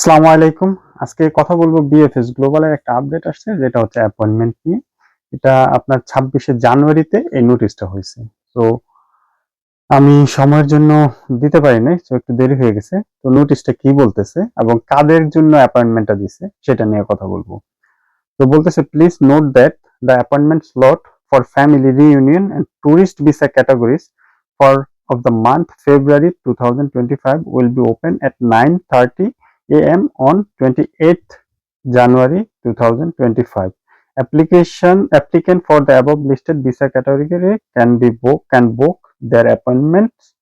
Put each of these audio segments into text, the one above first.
আসসালামু আলাইকুম। আজকে কথা বলব বিএফএস গ্লোবালের একটা আপডেট আসছে, যেটা হচ্ছে অ্যাপয়েন্টমেন্ট নিয়ে। এটা আপনার ছাব্বিশে জানুয়ারিতে এই নোটিশটা হয়েছে। তো আমি সময়ের জন্য দিতে পারি নাই, তো একটু দেরি হয়ে গেছে। তো নোটিশটা কি বলতেছে এবং কাদের জন্য অ্যাপয়েন্টমেন্টটা দিছে, সেটা নিয়ে কথা বলব। তো বলতেছে please note that the appointment slot for family reunion and tourist visa categories for of the month February 2025 will open open at 9:30 a.m. on 28th January 2025. Application applicant for the above listed visa category can be book can book their appointments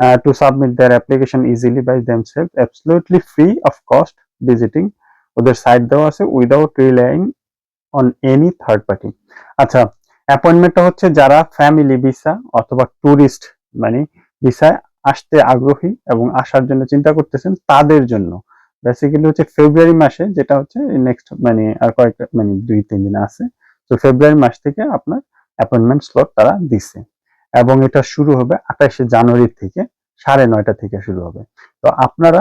uh, to submit their application easily by themselves, absolutely free of cost visiting ওদের site দেওয়া আছে without relying on any third party আচ্ছা অ্যাপয়েন্টমেন্টটা হচ্ছে যারা family visa অথবা tourist মানে ভিসায় আসতে আগ্রহী এবং আসার জন্য চিন্তা করতেছেন তাদের জন্য বেসিক্যালি হচ্ছে ফেব্রুয়ারি মাসে যেটা হচ্ছে নেক্সট মানে আর কয়েকটা মানে দুই, তিন দিন আছে। তো ফেব্রুয়ারি মাস থেকে আপনার অ্যাপয়েন্টমেন্ট স্লট তারা দিছে। এবং এটা শুরু হবে আঠাশে জানুয়ারি থেকে সাড়ে নয়টা থেকে শুরু হবে। তো আপনারা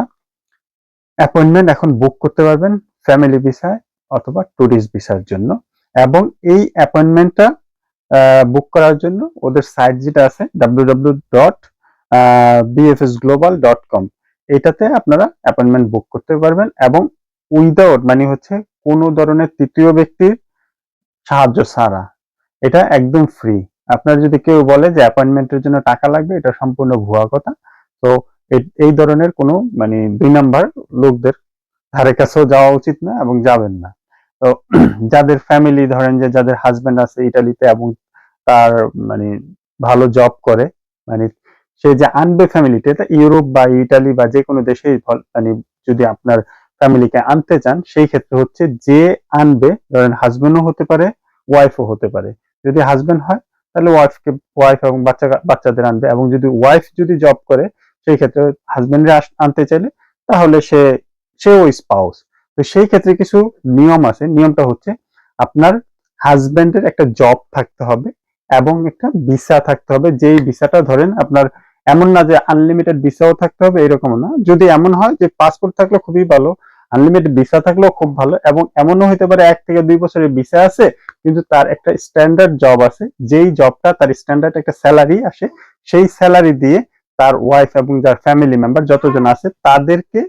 অ্যাপয়েন্টমেন্ট এখন বুক করতে পারবেন ফ্যামিলি ভিসায় অথবা ট্যুরিস্ট ভিসার জন্য। এবং এই অ্যাপয়েন্টমেন্টটা বুক করার জন্য ওদের সাইট যেটা আছে W W dot BFS global dot com এটাতে আপনারা অ্যাপয়েন্টমেন্ট বুক করতে পারবেন এবং উইদাউট মানে হচ্ছে কোনো ধরনের তৃতীয় ব্যক্তির সাহায্য ছাড়া। এটা একদম ফ্রি আপনার যদি কেউ বলে যে অ্যাপয়েন্টমেন্টের জন্য টাকা লাগবে, এটা সম্পূর্ণ ভুয়া কথা। তো এই ধরনের কোনো মানে দুই নাম্বার লোকদের ধারে কাছেও যাওয়া উচিত না এবং যাবেন না। তো যাদের ফ্যামিলি ধরেন যে যাদের হাজবেন্ড আছে ইটালিতে এবং তার মানে ভালো জব করে মানে সে যে আনবে ফ্যামিলিতে ইউরোপ বা ইটালি বা যে কোনো দেশেই মানে যদি আপনার ফ্যামিলিকে আনতে চান, সেই ক্ষেত্রে হচ্ছে যে আনবে, ধরেন হাজবেন্ডও হতে পারে ওয়াইফও হতে পারে। যদি হাজবেন্ড হয়, তাহলে ওয়াইফকে ওয়াইফ এবং বাচ্চা, বাচ্চাদের আনবে। এবং যদি ওয়াইফ যদি জব করে, সেই ক্ষেত্রে হাজবেন্ডে আনতে চাইলে, তাহলে সে, সেও স্পাউস তো সেই ক্ষেত্রে কিছু নিয়ম আছে। নিয়মটা হচ্ছে আপনার হাজবেন্ডের একটা জব থাকতে হবে এবং একটা ভিসা থাকতে হবে। যেই ভিসাটা ধরেন আপনার এমন না যে আনলিমিটেড ভিসাও থাকতে হবে এরকম না। যদি এমন হয় যে পাসপোর্ট থাকলে খুবই ভালো আনলিমিটেড ভিসা থাকলেও খুব ভালো, এবং এমনও হতে পারে এক থেকে দুই বছরের ভিসা আছে, কিন্তু তার একটা স্ট্যান্ডার্ড জব আছে, যেই জবটা তার স্ট্যান্ডার্ড একটা স্যালারি আসে, সেই স্যালারি দিয়ে তার ওয়াইফ এবং যার ফ্যামিলি মেম্বার যতজন আছে, তাদেরকে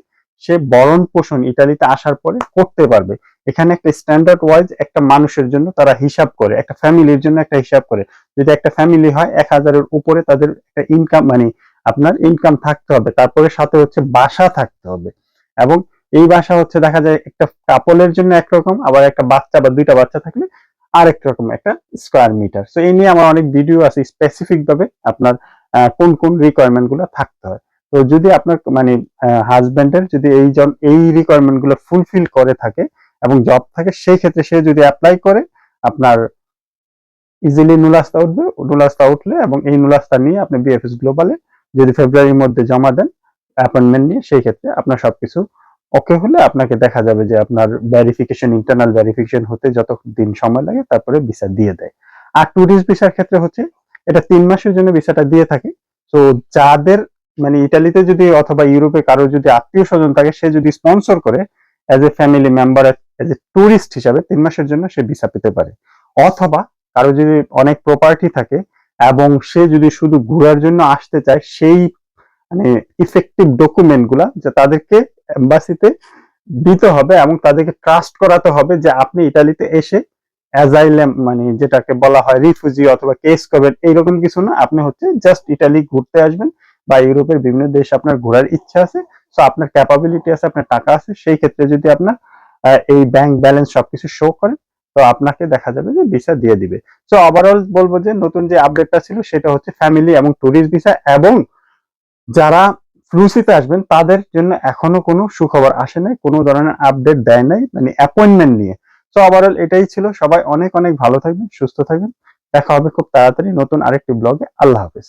সে বরণ পোষণ ইটালিতে আসার পরে করতে পারবে। এখানে একটা স্ট্যান্ডার্ড ওয়াইজ একটা মানুষের জন্য তারা হিসাব করে, একটা ফ্যামিলির জন্য একটা হিসাব করে। যদি একটা ফ্যামিলি হয়, এক হাজারের উপরে তাদের একটা ইনকাম মানে আপনার ইনকাম থাকতে হবে। তারপরে সাথে হচ্ছে বাসা থাকতে হবে। এবং এই বাসা হচ্ছে দেখা যায় একটা কাপলের জন্য একরকম, আবার একটা বাচ্চা বা দুইটা বাচ্চা থাকলে আরেক রকম একটা স্কোয়ার মিটার তো এই নিয়ে আমার অনেক ভিডিও আছে স্পেসিফিক ভাবে আপনার কোন কোন রিকোয়ারমেন্টগুলো থাকতে হয়। তো যদি আপনার মানে হাজবেন্ডের যদি এই জন এই রিকোয়ারমেন্টগুলো ফুলফিল করে থাকে এবং জব থাকে, সেই ক্ষেত্রে সে যদি অ্যাপ্লাই করে, আপনার ইজিলি নুলাস্তা উঠবে নুলাস্তা উঠলে এবং এই নুলাস্তা নিয়ে আপনি বিএফএস গ্লোবালে যদি ফেব্রুয়ারির মধ্যে জমা দেন অ্যাপয়েন্টমেন্ট নিয়ে, সেই ক্ষেত্রে আপনার সবকিছু ওকে হলে আপনাকে দেখা যাবে যে আপনার ভেরিফিকেশন ইন্টারনাল ভেরিফিকেশন হতে যত দিন সময় লাগে, তারপরে ভিসা দিয়ে দেয়। আর ট্যুরিস্ট ভিসার ক্ষেত্রে হচ্ছে, এটা তিন মাসের জন্য ভিসাটা দিয়ে থাকে। তো যাদের মানে ইটালিতে যদি অথবা ইউরোপে কারও যদি আত্মীয় স্বজন থাকে, সে যদি স্পন্সর করে as a family member as a tourist হিসাবে তিন মাসের জন্য সে ভিসা পেতে পারে। অথবা কারও যদি অনেক প্রপার্টি থাকে এবং সে যদি শুধু ঘোরার জন্য আসতে চায়, সেই মানে ইফেক্টিভ ডকুমেন্টগুলা যে তাদেরকে এম্বাসিতে দিতে হবে এবং তাদেরকে ট্রাস্ট করাতে হবে যে আপনি ইটালিতে এসে অ্যাজাইলেম মানে যেটাকে বলা হয় রিফিউজি অথবা কেস করবেন এইরকম কিছু না, আপনি হচ্ছে জাস্ট ইটালি ঘুরতে আসবেন বা ইউরোপের বিভিন্ন দেশ আপনার ঘোরার ইচ্ছা আছে সো আপনার ক্যাপাবিলিটি আছে, আপনার টাকা আছে, সেই ক্ষেত্রে যদি আপনার এই ব্যাংক ব্যালেন্স সবকিছু শো করে, তো আপনাকে দেখা যাবে যে ভিসা দিয়ে দিবে। সো ওভারঅল বলব যে নতুন যে আপডেটটা ছিল, সেটা হচ্ছে ফ্যামিলি এবং ট্যুরিস্ট ভিসা এবং যারা ফ্লুসিতে আসবেন, তাদের জন্য এখনও কোনো সুখবর আসে নাই, কোনো ধরনের আপডেট দেয় নাই মানে অ্যাপয়েন্টমেন্ট নিয়ে। সো ওভারঅল এটাই ছিল। সবাই অনেক অনেক ভালো থাকবেন, সুস্থ থাকবেন। দেখা হবে খুব তাড়াতাড়ি নতুন আরেকটি ব্লগে আল্লাহ হাফেজ।